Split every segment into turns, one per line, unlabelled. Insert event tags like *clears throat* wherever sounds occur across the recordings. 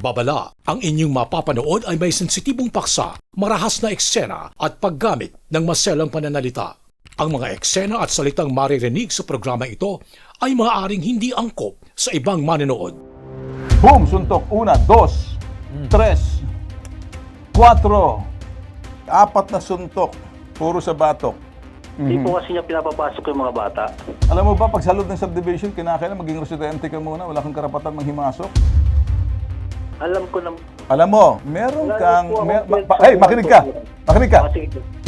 Babala, ang inyong mapapanood ay may sensitibong paksa, marahas na eksena at paggamit ng maselang pananalita. Ang mga eksena at salitang maririnig sa programa ito ay maaaring hindi angkop sa ibang manonood.
Boom! Suntok. Una, dos, tres, cuatro, apat na suntok. Puro sa batok.
Hindi po kasi niya pinapapasok yung mga bata.
Alam mo ba, pag sa loob ng subdivision, kinakailan maging residente ka muna. Wala kang karapatan manghimasok.
Alam ko na...
Alam mo, meron
Wala
kang...
po
mer- ma-
sa
hey, makinig ka! Makinig ka!
Ah.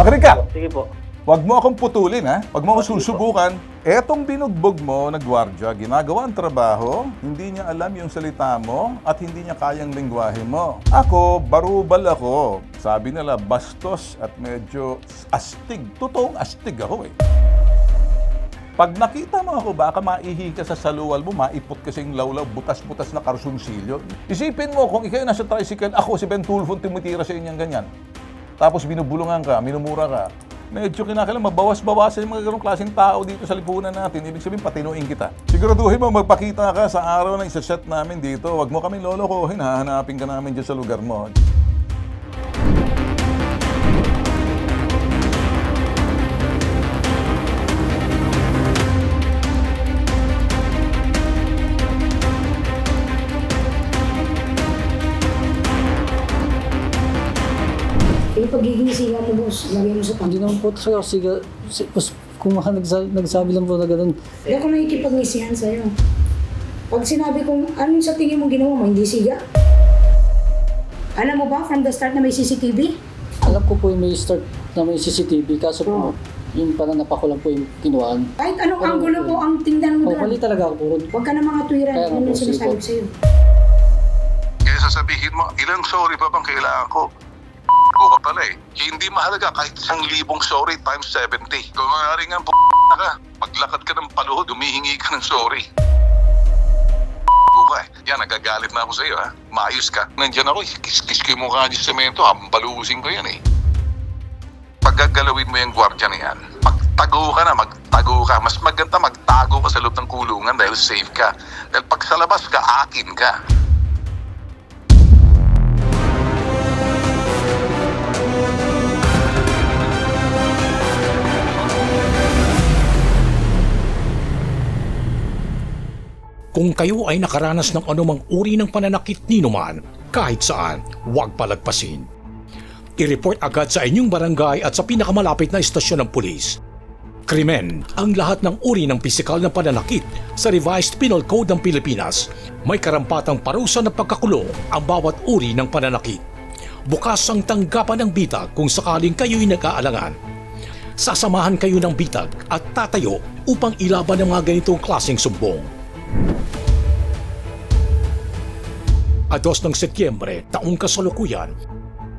Makinig ka!
Sige po.
Huwag mo akong putulin, ha? Huwag mo akong susubukan. Etong binugbog mo na gwardya, ginagawa ang trabaho, hindi niya alam yung salita mo at hindi niya kayang lingwahe mo. Ako, barubal ako. Sabi nila, bastos at medyo astig. Totoong astig ako eh. Pag nakita mo ako, baka maihi ka sa saluwal mo, maipot kasing lawlaw, butas-butas na karsunsilyo. Isipin mo, kung ikaw nasa tricycle, ako si Ben Tulfo, tumitira sa inyong ganyan. Tapos binubulungan ka, minumura ka. Medyo kinakailangan mabawas-bawasan yung mga ganong klaseng tao dito sa lipunan natin. Ibig sabihin, patinuin kita. Siguraduhin mo, magpakita ka sa araw na isa-set namin dito. Huwag mo kami lolokohin, hahanapin ka namin dyan sa lugar mo.
Yung siga mo, boss, lagay mo sa
Hindi naman po talaga siga, si, mas, kung mga nagsabi, nagsabi lang po na ganun.
Hindi ako nakikipag-ngisihan sa'yo. Pag sinabi kong, ano sa tingin mo ginawa mo, hindi siga? Alam mo ba, from the start na may CCTV?
Alam ko po yung may start na may CCTV, kaso po,
Oo.
yung pananapak ko lang po yung kinuhaan.
Kahit anong
Oo.
anggulo po ang tingnan mo
Oh, mali
doon.
talaga ako po.
Huwag ka na mga tuwiran,
Kaya po,
yung sinasabi sa'yo.
Kaya sasabihin mo, ilang sorry pa bang kailangan ko? Ko ka pala eh. Hindi mahalaga kahit isang libong sorry times 70. Kung maaari nga, p*** ka. Paglakad ka ng paluhod, humihingi ka ng sorry. Ko ka eh. Yan, nagagalit na ako sa'yo ha. Maayos ka. Nandyan ako, eh. kiskis ko yung mukha niya sa semento, hampalusin ko yan eh. Paggagalawin mo yung gwardiya na yan, magtago ka na, magtago ka. Mas maganda magtago ka sa loob ng kulungan dahil safe ka. Dahil pag sa labas ka, akin ka.
Kung kayo ay nakaranas ng anumang uri ng pananakit ni numan, kahit saan, huwag palagpasin. I-report agad sa inyong barangay at sa pinakamalapit na istasyon ng pulis. Krimen ang lahat ng uri ng pisikal na pananakit sa Revised Penal Code ng Pilipinas. May karampatang parusa na pagkakulong ang bawat uri ng pananakit. Bukas ang tanggapan ng bitag kung sakaling kayo'y nag-aalangan. Sasamahan kayo ng bitag at tatayo upang ilaban ang mga ganitong klaseng sumbong. Ados ng Setyembre, taong kasalukuyan,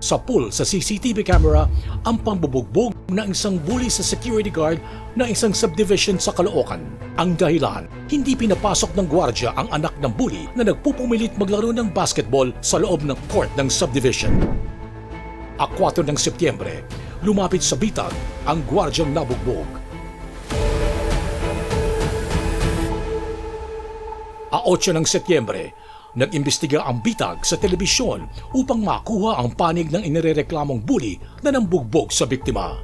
sa pool sa CCTV camera ang pambubugbog ng isang bully sa security guard ng isang subdivision sa Caloocan. Ang dahilan, hindi pinapasok ng gwardya ang anak ng bully na nagpupumilit maglaro ng basketball sa loob ng court ng subdivision. A 4 ng Setyembre, lumapit sa bitag ang gwardyang nabugbog. A 8 ng Setyembre, nag-imbestiga ang bitag sa telebisyon upang makuha ang panig ng inirereklamong bully na nambugbog sa biktima.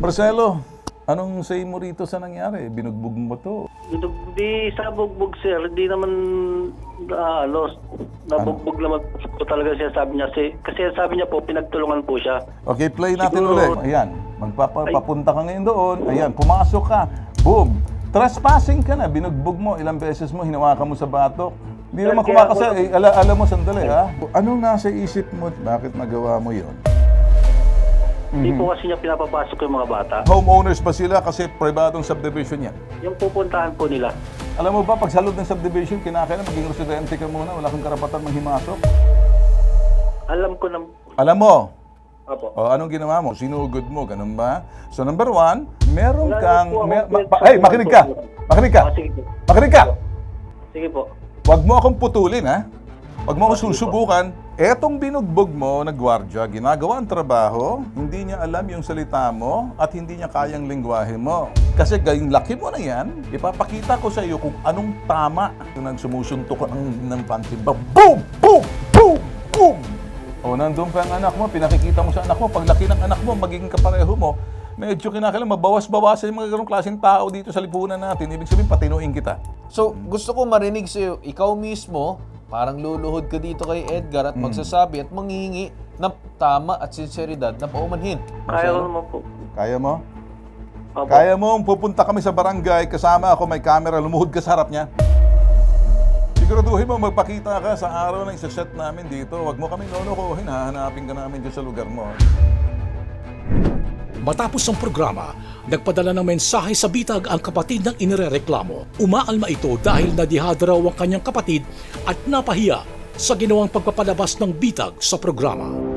Marcelo, anong say mo rito sa nangyari? Binugbog mo to.
Hindi sa bugbog, sir. Hindi naman ah, lost. Nabugbog naman po talaga siya sabi niya. Si, kasi sabi niya po, pinagtulungan po siya.
Okay, play natin
Siguro-
ulit. Ayan, magpapapunta ka ngayon doon. Ayan, pumasok ka. Boom! Trespassing ka na, binugbog mo, ilang beses mo, hinawakan mo sa batok. Hindi
Sir,
naman
kaya
kumakasa.
ako-
Eh, ala, alam mo, sandali ha. Anong nasa isip mo? Bakit nagawa mo yon?
Hindi
Mhm.
po kasi niya pinapapasok yung mga bata.
Homeowners ba sila kasi pribadong subdivision yan?
Yung pupuntahan po nila.
Alam mo ba, pag sa loob ng subdivision, kinakailan maging residente ka muna, wala kang karapatan manghimasok.
Alam ko na...
Alam mo,
Opo.
o anong ginawa mo? Sinugod mo, ganun ba? So number one, meron
Wala
kang... mer- ma-
kwento
hey, makinig ka! Makinig ka!
Ah, sige po.
Makinig ka!
Sige po.
Huwag mo akong putulin, ha? Huwag mo akong susubukan. Etong binugbog mo na gwardya, ginagawa ang trabaho, hindi niya alam yung salita mo at hindi niya kayang lingwahe mo. Kasi gayong laki mo na yan, ipapakita ko sa iyo kung anong tama. Nang sumusuntok ng, ng panty ba, boom! Boom! Boom! Boom! O nandun pa ang anak mo, pinakikita mo sa anak mo, paglaki ng anak mo, magiging kapareho mo, medyo kinakailangan mabawas-bawasan yung mga ganong klaseng tao dito sa lipunan natin. Ibig sabihin, patinuin kita.
So, gusto ko marinig sa'yo, ikaw mismo, parang luluhod ka dito kay Edgar
Hmm.
at magsasabi at manghihingi ng tama at sinseridad na paumanhin.
Kaya ko naman po.
Kaya mo?
Opo.
Kaya mo, pupunta kami sa barangay, kasama ako, may camera, lumuhod ka sa harap niya. Siguraduhin mo, magpakita ka sa araw na isa-set namin dito. Huwag mo kami lolokohin, hahanapin ka namin dyan sa lugar mo.
Matapos ang programa, nagpadala ng mensahe sa bitag ang kapatid ng inirereklamo. Umaalma ito dahil nadihada raw ang kanyang kapatid at napahiya sa ginawang pagpapalabas ng bitag sa programa.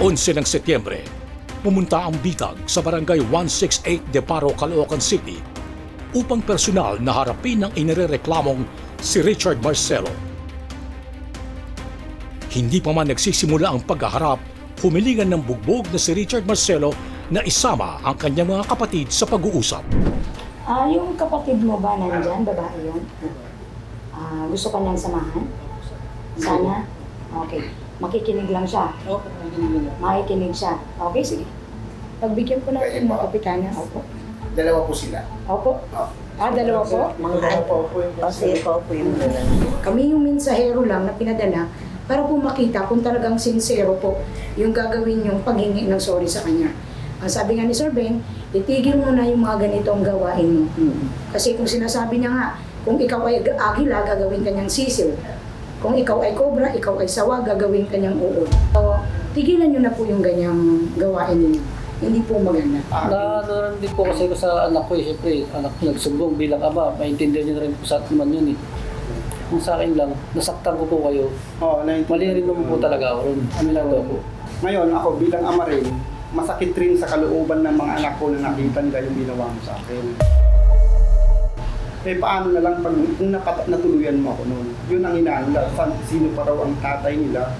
11 ng Setyembre, pumunta ang bitag sa barangay 168 de Paro, Caloocan City upang personal na harapin ang inirereklamong si Richard Marcelo. Hindi pa man nagsisimula ang paghaharap, humilingan ng bugbog na si Richard Marcelo na isama ang kanyang mga kapatid sa pag-uusap.
Ah, yung kapatid mo ba nandyan? Babae yun? Ah, gusto ka nang samahan? Sana? Okay. Makikinig lang siya.
Opo, hindi na.
Makikinig siya. Okay, sige. Pagbigyan ko natin mga kapitana. Opo.
Dalawa po sila.
Opo. Ah, dalawa po?
Mga po po yung
Kasi ikaw po yung dalawa.
Kami yung mensahero lang na pinadala para po makita kung talagang sincero po yung gagawin yung paghingi ng sorry sa kanya. Ang sabi nga ni Sir Ben, itigil mo na yung mga ganitong gawain mo. Kasi kung sinasabi niya nga, kung ikaw ay agila, gagawin ka niyang sisiw. Kung ikaw ay cobra, ikaw ay sawa, gagawin ka niyang uod. So, tigilan niyo na po yung ganyang gawain ninyo. Hindi po maganda.
Na naroon din po kasi ko sa anak ko eh. Siyempre, anak ko nagsumbong bilang ama. Maintindihan niyo na rin po sa atin naman yun eh. Kung sa akin lang, nasaktan ko po kayo.
Oo,
Mali rin naman po talaga ako ron. Ano lang daw po.
Ngayon, ako bilang ama rin, masakit rin sa kalooban ng mga anak ko na nakita nila yung ginawa mo sa akin. Eh, paano na lang pag napat, natuluyan mo ako noon? Yun ang. San- Sino pa raw ang tatay nila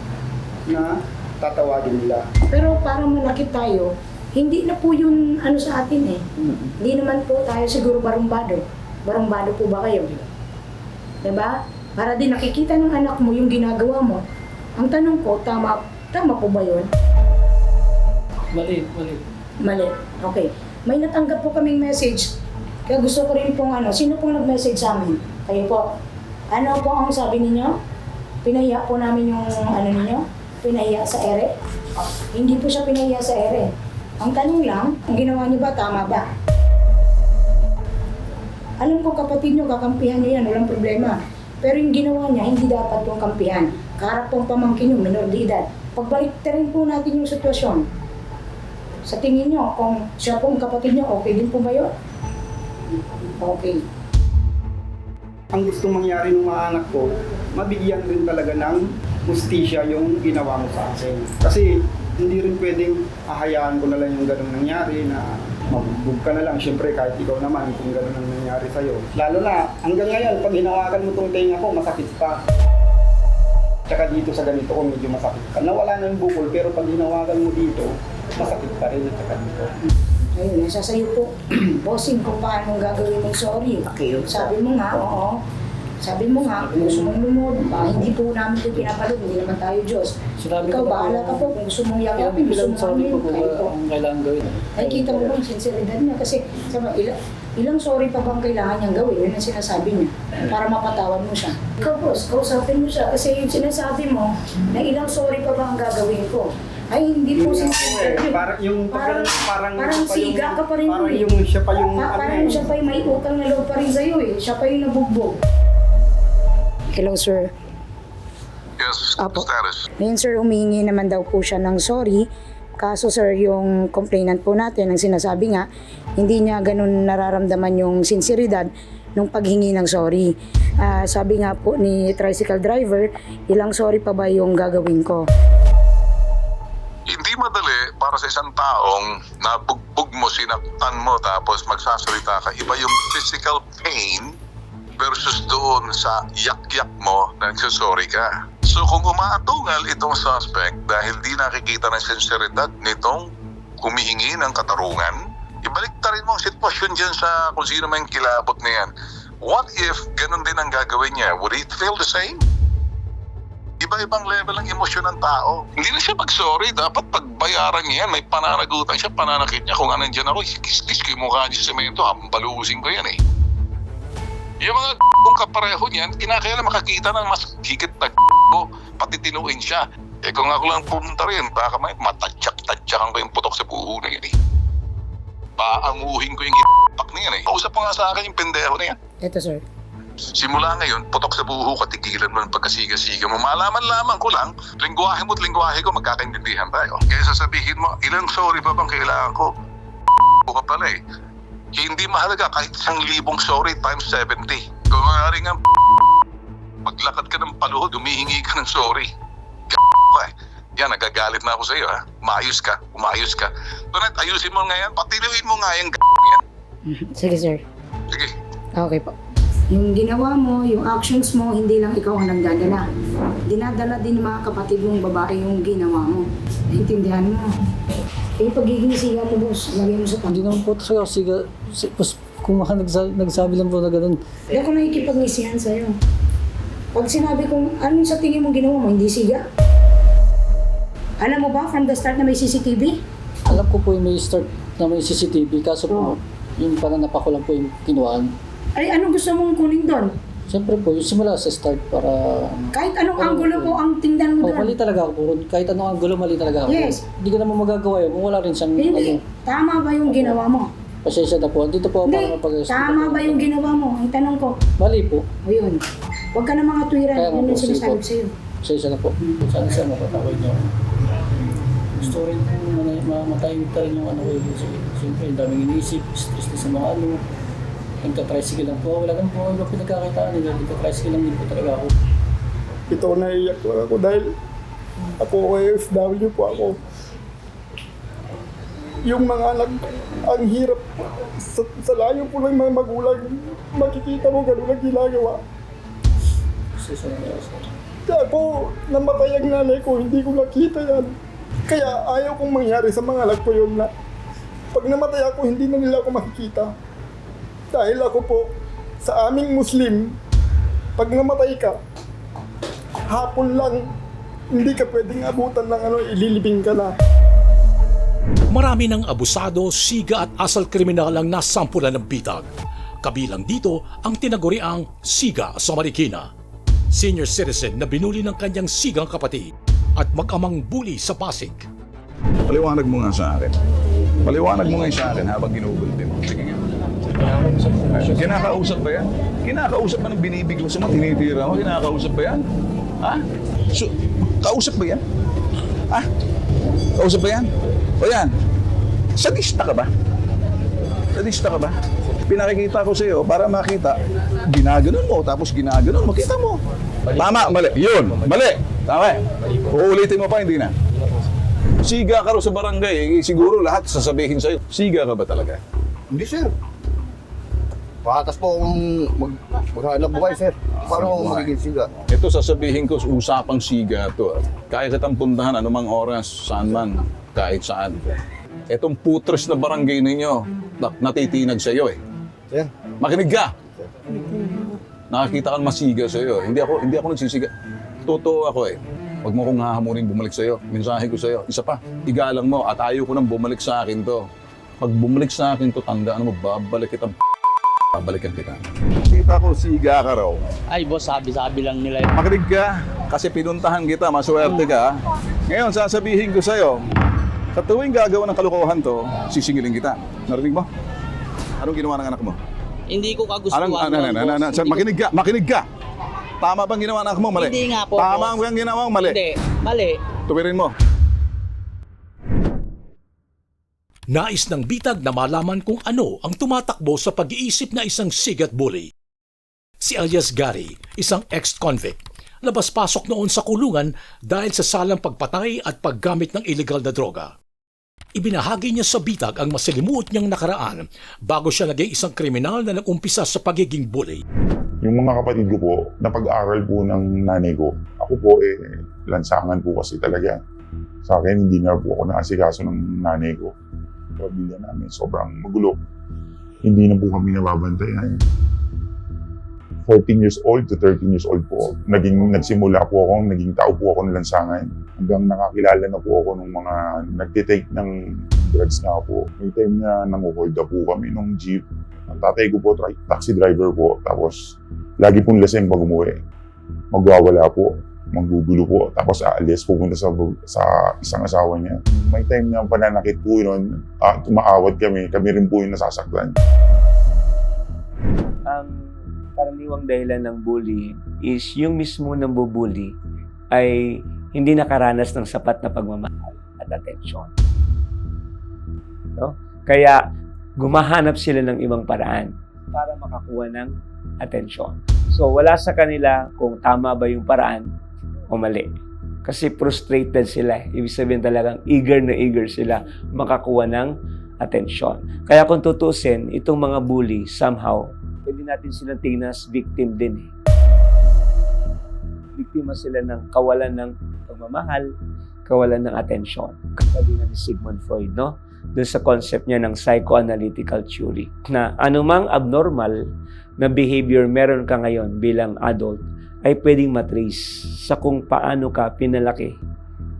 na tatawagin nila.
Pero para malakit tayo, hindi na po yun ano sa atin eh. Hindi naman po tayo siguro barumbado. Barumbado po ba kayo? Diba? Para din nakikita ng anak mo yung ginagawa mo. Ang tanong ko, tama, tama po ba yun?
Mali, mali.
Mali. Okay. May natanggap po kaming message. Kaya gusto ko rin pong ano, sino pong nag-message sa amin? Kayo po. Ano po ang sabi ninyo? Pinahiya po namin yung ano ninyo? Pinahiya sa ere? Hindi po siya pinahiya sa ere. Ang tanong lang, ang ginawa niyo ba, tama ba? Alam ko kapatid niyo, kakampihan niyo yan, walang problema. Pero yung ginawa niya, hindi dapat yung kampihan. Karap pong pamangkin niyo, minor de edad. Pagbalik rin po natin yung sitwasyon. Sa tingin niyo, kung siya pong kapatid niyo, okay din po ba yun? Okay.
Ang gustong mangyari ng mga anak ko, mabigyan rin talaga ng justisya yung ginawa mo sa akin. Kasi hindi rin pwedeng ahayaan ko na lang yung ganun nangyari na mabugbog ka na lang. Siyempre, kahit ikaw naman, kung ganun ang nangyari sa'yo. Lalo na, hanggang ngayon, pag hinawakan mo tong tenga ko, masakit pa. Tsaka dito sa ganito ko, medyo masakit pa. Nawala na yung bukol, pero pag hinawakan mo dito, masakit pa rin at tsaka dito.
Ayun, nasa sa'yo po. *clears throat* Bossing kung paano gagawin mong sorry.
Pakiusap.
Sabi mo nga, oo. Sabi mo nga, kung gusto mong lumod, ah, hindi po namin ito pinapalod, hindi naman tayo Diyos.
Sinabi
Ikaw,
ko
bahala
po-
ka po kung gusto mong yakapin, gusto mong
sorry po
amin,
po
kayo
ba
po.
ang kailangan gawin?
Ay, kita mo ba yung sinseridad niya? Kasi, sabi, ilang, ilang sorry pa bang kailangan niyang gawin? Yun ang sinasabi niya. Para mapatawad mo siya. Ikaw, boss, kausapin mo siya. Kasi yung sinasabi mo, na ilang sorry pa ba ang gagawin ko? Ay, hindi po sinseridad
eh. Parang yung
Parang,
parang,
parang
siya
siga ka pa rin
Parang
eh.
yung siya pa yung
Pa-
ano
parang
eh.
siya pa yung may utang na loob pa rin sa'yo eh. Siya pa yung nabugbog. Hello, sir.
Yes,
Apo.
status.
Ngayon, sir, humingi naman daw po siya ng sorry. Kaso, sir, yung complainant po natin, ang sinasabi nga, hindi niya ganun nararamdaman yung sinseridad nung paghingi ng sorry. Ah, sabi nga po ni tricycle driver, ilang sorry pa ba yung gagawin ko?
Hindi madali para sa isang taong nabugbog mo, sinaktan mo, tapos magsasalita ka. Iba yung physical pain versus doon sa yak-yak mo na nagsasorry ka. So kung umaatungal itong suspect dahil di nakikita ng sinseridad nitong humihingi ng katarungan, ibalik ta rin mo ang sitwasyon dyan sa kung sino man kilabot na yan. What if ganun din ang gagawin niya? Would it feel the same? Iba-ibang level ng emosyon ng tao. Hindi na siya mag-sorry. Dapat pagbayaran niya yan. May pananagutan siya, pananakit niya. Kung anong dyan ako, kis-kis ko yung mukha niya sa semento, hambalusin ko yan eh. Yung mga kung kapareho niyan, kinakailan makakita ng mas higit na *laughs* ko, pati tinuin siya. Eh kung ako lang pumunta rin, baka may matadyak-tadyakan ko yung putok sa buho na yan eh. Paanguhin ko yung *laughs* pak na yan eh. Kausap mo nga sa akin yung pendeho na yan.
Eto sir.
Simula ngayon, putok sa buho ka, tigilan mo ng pagkasiga-siga mo. Malaman-laman ko lang, lingwahe mo at lingwahe ko, magkakaintindihan tayo. Kaya sasabihin mo, ilang sorry pa bang kailangan ko? ka pala eh. Hindi mahalaga kahit isang libong sorry times 70. Kung maaari nga maglakad ka ng paluhod, humihingi ka ng sorry. ka eh. Yan, nagagalit na ako sa iyo ha. Maayos ka, umayos ka. Tunat, ayusin mo nga yan, patiluin mo nga yung yan.
Sige sir.
Sige,
Okay po. Yung ginawa mo, yung actions mo, hindi lang ikaw ang nagdadala. Dinadala din ng mga kapatid mong babae yung ginawa mo. Naintindihan mo. Eh, pagiging siga mo, boss, lagay mo sa
Hindi
tanong.
naman po siya siga, si, kung mga nagsabi, nagsabi lang po na ganun.
Hindi ako nakikipag-ngisihan sa'yo. Pag sinabi kong, anong sa tingin mo ginawa mo, hindi siga? Alam mo ba, from the start na may CCTV?
Alam ko po yung may start na may CCTV, kaso po, yung pananapa ko lang po yung kinuhaan.
Ay, anong gusto mong kunin doon?
Siyempre po, yung simula sa start para...
Kahit anong anggulo po ang tingnan mo
Oh, mali
doon.
talaga ako po. Kahit anong angulo, mali talaga ako.
Yes.
Hindi ko naman magagawa yun kung wala rin siyang...
Hindi.
Ano,
Tama ba yung ginawa mo?
pasensya na po. Dito po ako para mapag
Tama ba yung ginawa mo? Ang tanong ko.
Mali po.
O yun. Huwag ka na mga tuwiran.
Kaya nga
Yun
po,
yung
sige
sinasabi
po.
ko sa'yo.
Pasensya na po. Sana siya mapatawad niyo. Gusto ko rin po mamatay ka rin yung ano ko. Kasi siyempre, ang daming iniisip, stress na sa mga ano. Nagka-tricycle lang po. Wala naman po ako pinagkakitaan. nila. Nagka-tricycle lang din po talaga ako.
Ito naiiyak ko ako dahil ako OFW po ako. Yung mga anak, ang hirap sa, sa layo po ng mga magulang, makikita mo ganun ang ginagawa. Kaya ako, namatay ang nanay ko, hindi ko nakita yan. Kaya ayaw kong mangyari sa mga anak ko yun na pag namatay ako, hindi na nila ako makikita. Dahil ako po, sa aming Muslim, pag namatay ka, hapon lang, hindi ka pwedeng abutan ng ano, ililibing ka na.
Marami ng abusado, siga at asal kriminal ang nasampulan ng bitag. Kabilang dito ang tinaguriang siga sa Marikina. Senior citizen na binuli ng kanyang sigang kapatid at mag-amang bully sa Pasig.
Paliwanag mo nga sa akin. Paliwanag mo nga sa akin habang ginugulti mo. Sige nga. Kinakausap ba yan? Kinakausap ba ng binibiglo sa mga tinitira mo? Kinakausap ba yan? Ha? So, kausap ba yan? Ha? Kausap ba yan? O yan? Sadista ka ba? Sadista ka ba? Pinakikita ko sa iyo para makita, ginaganon mo, tapos ginaganon mo, kita mo. Tama, mali. Yun, mali. Tama. Uulitin mo pa, hindi na. Siga ka ro sa barangay, eh, siguro lahat sasabihin sa'yo, siga ka ba talaga?
Hindi, sir. Patas po akong mag, maghanap buhay, sir. Paano ako magiging siga?
Ito sasabihin ko, usapang siga to. Kaya kitang puntahan anumang oras, saan man, kahit saan. Itong putres na barangay ninyo, na- natitinag sa iyo eh.
Sir,
Makinig ka! Nakakita ka ng masiga sa iyo. Hindi ako, hindi ako nagsisiga. Totoo ako eh. Huwag mo kong hahamunin bumalik sa iyo. Mensahe ko sa iyo. Isa pa, igalang mo at ayaw ko nang bumalik sa akin to. Pag bumalik sa akin to, tandaan mo, babalik kitang babalikan kita. Kita ko siga ka raw.
Ay, boss, sabi-sabi lang nila yun.
Makinig ka, kasi pinuntahan kita, maswerte ka. Ngayon, sasabihin ko sa'yo, sa tuwing gagawa ng kalokohan to, sisingilin kita. Narinig mo? Anong ginawa ng anak mo?
Hindi ko kagustuhan
Anong, ano, ano, ano, ano, makinig ka, makinig ka. Tama bang ginawa ng anak mo? Mali.
Hindi nga po,
Tama
boss.
bang ginawa mo? Mali.
Hindi, mali.
Tuwirin mo.
Nais ng bitag na malaman kung ano ang tumatakbo sa pag-iisip na isang sigat bully. Si alias Gary, isang ex-convict, labas-pasok noon sa kulungan dahil sa salang pagpatay at paggamit ng illegal na droga. Ibinahagi niya sa bitag ang masalimuot niyang nakaraan bago siya naging isang kriminal na nag-umpisa sa pagiging bully.
Yung mga kapatid ko po, napag-aral po ng nanay ko. Ako po eh, lansangan po kasi talaga. Sa akin, hindi na po ako naasikaso ng nanay ko. Pamilya namin, sobrang magulo. Hindi na po kami nababantayan. 14 years old to 13 years old po. Naging, nagsimula po ako, naging tao po ako ng lansangan. Hanggang nakakilala na po ako ng mga nagtitake ng drugs nga po. May time na nanguhold up po kami nung jeep. Ang tatay ko po, taxi driver po. Tapos, lagi pong lasing pag umuwi. Magwawala po. Manggugulo po. Tapos aalis, pupunta sa, sa isang asawa niya. May time na pananakit po yun. Ah, tumaawat kami. Kami rin po yung nasasaktan.
ang karaniwang dahilan ng bully is yung mismo ng bubuli ay hindi nakaranas ng sapat na pagmamahal at atensyon. No? Kaya gumahanap sila ng ibang paraan para makakuha ng atensyon. So wala sa kanila kung tama ba yung paraan o mali. Kasi frustrated sila. Ibig sabihin talagang eager na eager sila makakuha ng atensyon. Kaya kung tutusin, itong mga bully somehow pwede natin silang tingnan as victim din eh. Biktima sila ng kawalan ng pagmamahal, kawalan ng atensyon. Sabi nga ni Sigmund Freud, no? Doon sa concept niya ng psychoanalytical theory na anumang abnormal na behavior meron ka ngayon bilang adult ay pwedeng matrace sa kung paano ka pinalaki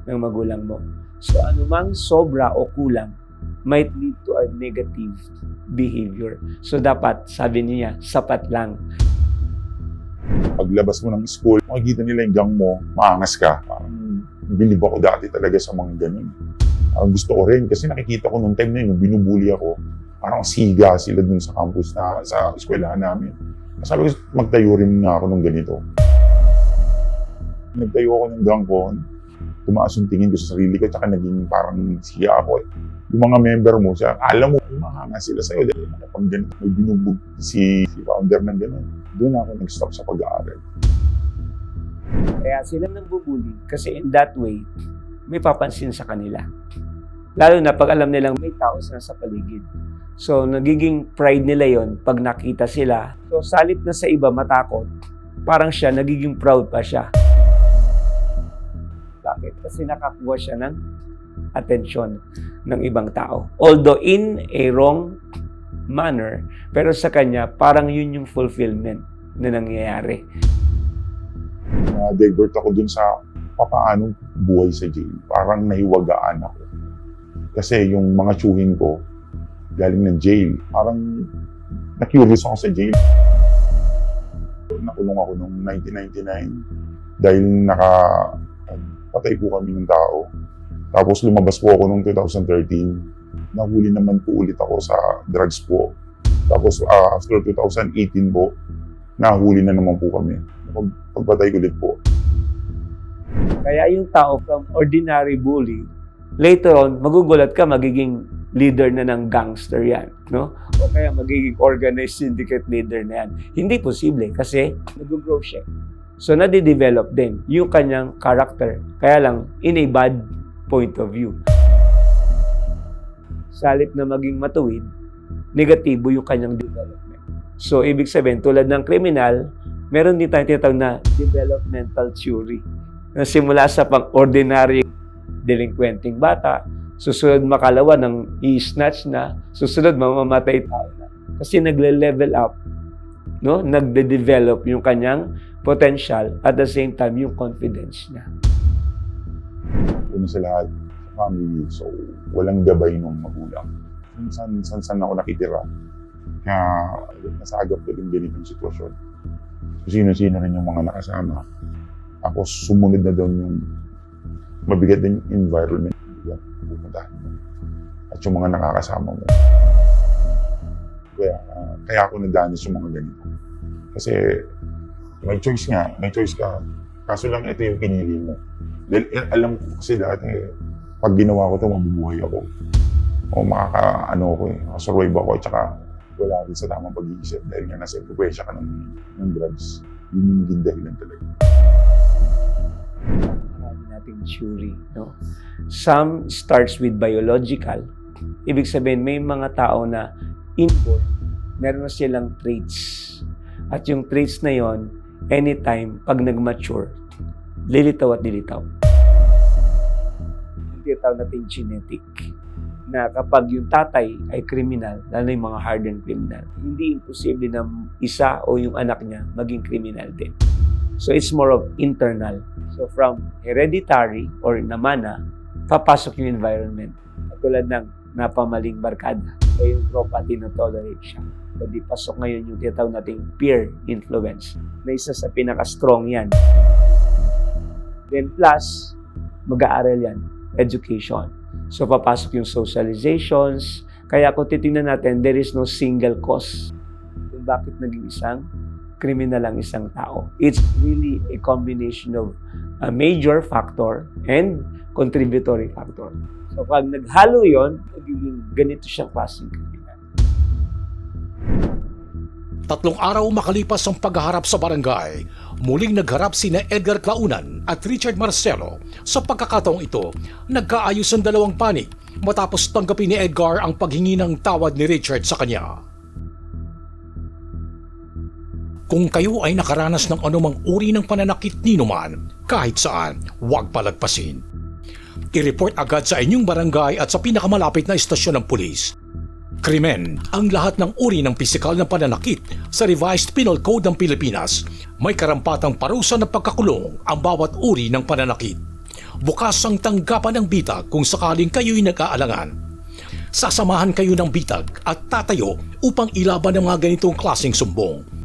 ng magulang mo. So anumang sobra o kulang might lead to a negative behavior. So dapat, sabi niya, sapat lang.
Paglabas mo ng school, makikita nila yung gang mo, maangas ka. Parang bilib ako dati talaga sa mga ganun. Parang gusto ko rin kasi nakikita ko nung time na yun, binubuli ako, parang siga sila dun sa campus na sa eskwelahan namin. Sabi ko, magtayo rin nga ako nung ganito. Nagtayo ako ng gang ko, tumaas yung tingin ko sa sarili ko, tsaka naging parang siya ako. Yung mga member mo, siya, alam mo, mahanga sila sa'yo dahil nakapag ganito, may binubog si, si founder ng gano'n. Doon ako nag-stop sa pag-aaral.
Kaya sila nang bubuli kasi in that way, may papansin sa kanila. Lalo na pag alam nilang may tao sa paligid. So, nagiging pride nila yon pag nakita sila. So, salip na sa iba matakot, parang siya, nagiging proud pa siya. Bakit? Kasi nakakuha siya ng atensyon ng ibang tao. Although in a wrong manner, pero sa kanya, parang yun yung fulfillment na nangyayari.
Na-divert ako dun sa papaanong buhay sa jail. Parang nahiwagaan ako. Kasi yung mga tsuhin ko, galing ng jail. Parang na-curious ako sa jail. Nakulong ako noong 1999 dahil naka patay po kami ng tao. Tapos lumabas po ako noong 2013. Nahuli naman po ulit ako sa drugs po. Tapos ah, after 2018 po, nahuli na naman po kami. Pag, pagpatay ulit po.
Kaya yung tao from ordinary bully, later on, magugulat ka, magiging leader na ng gangster yan. No? O kaya magiging organized syndicate leader na yan. Hindi posible kasi nag-grow siya. So, nade-develop din yung kanyang character. Kaya lang, in a bad point of view. Salit na maging matuwid, negatibo yung kanyang development. So, ibig sabihin, tulad ng kriminal, meron din tayong tinatawag na developmental theory na simula sa pang-ordinary delinquenting bata, susunod makalawa ng i-snatch na, susunod mamamatay tao na. Kasi nagle-level up, no? nagde-develop yung kanyang potential at the same time yung confidence niya.
Una sa lahat, family. So, walang gabay ng magulang. San, san, san ako nakitira. Kaya, nasagap ko din ganitong sitwasyon. Sino-sino rin yung mga nakasama. Tapos, sumunod na doon yung mabigat din yung environment. Yan, pupuntahan mo. At yung mga nakakasama mo. Kaya, ah, kaya ako nadanas yung mga ganito. Kasi, may choice nga, may choice ka. Kaso lang ito yung pinili mo. Dahil eh, alam ko kasi dati, pag ginawa ko ito, mabubuhay ako. O makaka, ano ako eh, makasurvive ako. At saka, wala rin sa tamang pag-iisip dahil nga nasa impluensya ka ng, ng drugs. Yun yung naging dahilan talaga.
marami nating theory, no? Some starts with biological. Ibig sabihin, may mga tao na inborn, meron na silang traits. At yung traits na yon, anytime, pag nag-mature, lilitaw at lilitaw. Tinatawag natin genetic na kapag yung tatay ay criminal, lalo yung mga hardened criminal, hindi imposible na isa o yung anak niya maging criminal din. So it's more of internal. So from hereditary or namana, papasok yung environment. Katulad ng napamaling barkada o yung tropa tolerate siya. So di pasok ngayon yung tinatawag nating peer influence na isa sa pinaka-strong yan. Then plus, mag-aaral yan, education. So papasok yung socializations. Kaya kung titingnan natin, there is no single cause kung bakit naging isang criminal ang isang tao. It's really a combination of a major factor and contributory factor. So pag naghalo yon, nagiging ganito siyang klaseng.
Tatlong araw makalipas ang pagharap sa barangay, muling nagharap sina Edgar Claunan at Richard Marcelo. Sa pagkakataong ito, nagkaayos ang dalawang panig matapos tanggapin ni Edgar ang paghingi ng tawad ni Richard sa kanya. Kung kayo ay nakaranas ng anumang uri ng pananakit ni man, kahit saan, huwag palagpasin. I-report agad sa inyong barangay at sa pinakamalapit na istasyon ng pulis. Krimen ang lahat ng uri ng pisikal na pananakit sa Revised Penal Code ng Pilipinas. May karampatang parusa ng pagkakulong ang bawat uri ng pananakit. Bukas ang tanggapan ng bitag kung sakaling kayo'y nag-aalangan. Sasamahan kayo ng bitag at tatayo upang ilaban ang mga ganitong klaseng sumbong.